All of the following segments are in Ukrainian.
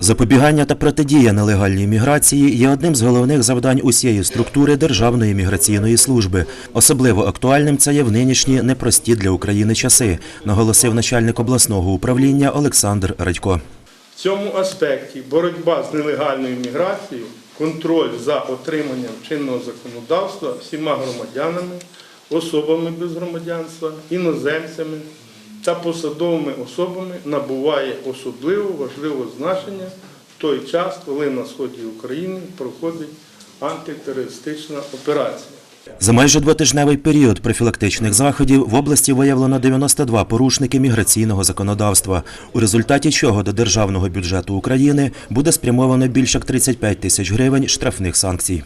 Запобігання та протидія нелегальній міграції є одним з головних завдань усієї структури Державної міграційної служби. Особливо актуальним це є в нинішні непрості для України часи, наголосив начальник обласного управління Олександр Радько. В цьому аспекті боротьба з нелегальною міграцією, контроль за отриманням чинного законодавства всіма громадянами, особами без громадянства, іноземцями та посадовими особами набуває особливо важливого значення в той час, коли на сході України проходить антитерористична операція. За майже двотижневий період профілактичних заходів в області виявлено 92 порушники міграційного законодавства, у результаті чого до державного бюджету України буде спрямовано більше як 35 тисяч гривень штрафних санкцій.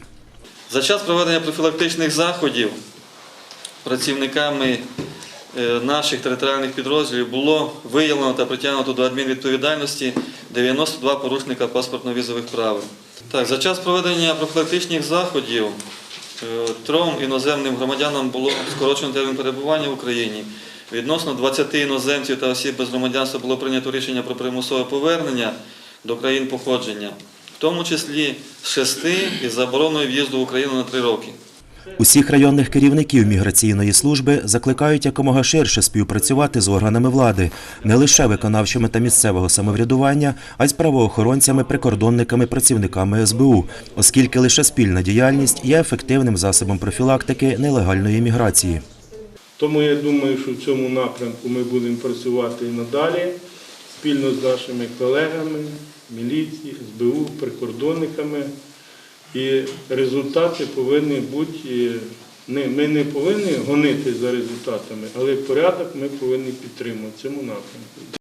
За час проведення профілактичних заходів працівниками наших територіальних підрозділів було виявлено та притягнуто до адмінвідповідальності 92 порушника паспортно-візових правил. Так, за час проведення профілактичних заходів е, трьом іноземним громадянам було скорочено термін перебування в Україні. Відносно 20 іноземців та осіб без громадянства було прийнято рішення про примусове повернення до країн походження, в тому числі з шести із забороною в'їзду в Україну на три роки. Усіх районних керівників міграційної служби закликають якомога ширше співпрацювати з органами влади, не лише виконавчими та місцевого самоврядування, а й з правоохоронцями, прикордонниками, працівниками СБУ, оскільки лише спільна діяльність є ефективним засобом профілактики нелегальної міграції. Тому я думаю, що в цьому напрямку ми будемо працювати і надалі спільно з нашими колегами, міліції, СБУ, прикордонниками. І результати повинні бути. ми не повинні гонити за результатами, але порядок ми повинні підтримувати в цьому напрямку.